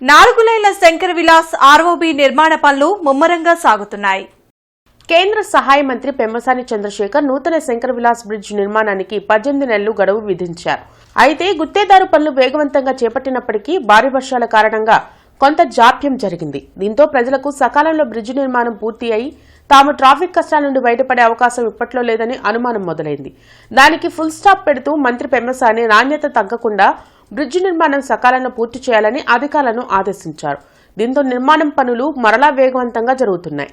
నాలుగులైన Shankara Vilas ROB నిర్మాణ పనులు ముమ్మరంగా సాగుతున్నాయి. కేంద్ర సహాయ మంత్రి పెమ్మసాని చంద్రశేఖర్ నూతన శంకర విలాస్ బ్రిడ్జ్ నిర్మాణానికి పద్దెనిమిది నెలలు గడువు విధించారు. అయితే గుత్తేదారు పనులు వేగవంతంగా చేపట్టినప్పటికీ భారీ వర్షాల కారణంగా కొంత జాప్యం జరిగింది. దీంతో ప్రజలకు సకాలంలో బ్రిడ్జి నిర్మాణం పూర్తి అయి తాము ట్రాఫిక్ కష్టాల నుండి బయటపడే అవకాశం ఇప్పట్లో లేదని అనుమానం మొదలైంది. దానికి ఫుల్ స్టాప్ పెడుతూ మంత్రి పెమ్మసాని నాణ్యత తగ్గకుండా బ్రిడ్జ్ నిర్మాణం సకాలంలో పూర్తి చేయాలని అధికారులను ఆదేశించారు. దీంతో నిర్మాణం పనులు మరలా వేగవంతంగా జరుగుతున్నాయి.